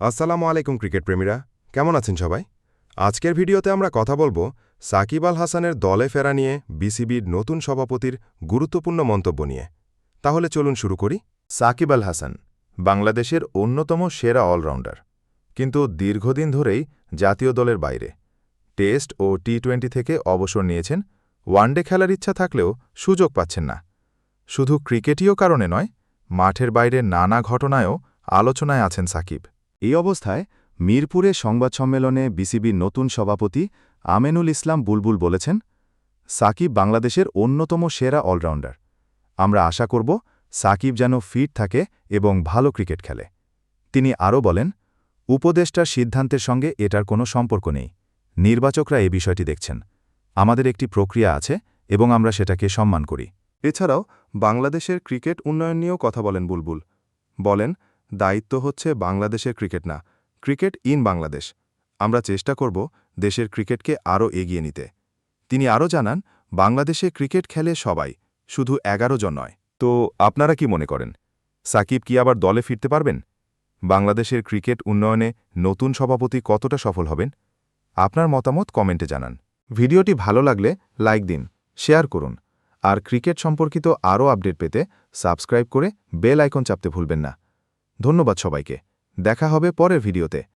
আসসালামু আলাইকুম ক্রিকেট প্রেমীরা, কেমন আছেন সবাই? আজকের ভিডিওতে আমরা কথা বলব সাকিব আল হাসানের দলে ফেরা নিয়ে বিসিবির নতুন সভাপতির গুরুত্বপূর্ণ মন্তব্য নিয়ে। তাহলে চলুন শুরু করি। সাকিব আল হাসান বাংলাদেশের অন্যতম সেরা অলরাউন্ডার, কিন্তু দীর্ঘদিন ধরেই জাতীয় দলের বাইরে। টেস্ট ও টি টোয়েন্টি থেকে অবসর নিয়েছেন, ওয়ানডে খেলার ইচ্ছা থাকলেও সুযোগ পাচ্ছেন না। শুধু ক্রিকেটীয় কারণে নয়, মাঠের বাইরে নানা ঘটনায়ও আলোচনায় আছেন সাকিব। এই অবস্থায় মিরপুরে সংবাদ সম্মেলনে বিসিবির নতুন সভাপতি আমেনুল ইসলাম বুলবুল বলেছেন, সাকিব বাংলাদেশের অন্যতম সেরা অলরাউন্ডার। আমরা আশা করব সাকিব যেন ফিট থাকে এবং ভালো ক্রিকেট খেলে। তিনি আরও বলেন, উপদেষ্টার সিদ্ধান্তের সঙ্গে এটার কোনো সম্পর্ক নেই। নির্বাচকরা এ বিষয়টি দেখছেন। আমাদের একটি প্রক্রিয়া আছে এবং আমরা সেটাকে সম্মান করি। এছাড়াও বাংলাদেশের ক্রিকেট উন্নয়ন নিয়েও কথা বলেন বুলবুল। বলেন দায়িত্ব হচ্ছে বাংলাদেশের ক্রিকেট না, ক্রিকেট ইন বাংলাদেশ। আমরা চেষ্টা করব দেশের ক্রিকেটকে আরও এগিয়ে নিতে। তিনি আরও জানান, বাংলাদেশে ক্রিকেট খেলে সবাই, শুধু এগারো জন নয়। তো আপনারা কি মনে করেন, সাকিব কি আবার দলে ফিরতে পারবেন? বাংলাদেশের ক্রিকেট উন্নয়নে নতুন সভাপতি কতটা সফল হবেন? আপনার মতামত কমেন্টে জানান। ভিডিওটি ভালো লাগলে লাইক দিন, শেয়ার করুন, আর ক্রিকেট সম্পর্কিত আরও আপডেট পেতে সাবস্ক্রাইব করে বেল আইকন চাপতে ভুলবেন না। ধন্যবাদ সবাইকে। দেখা হবে পরের ভিডিওতে।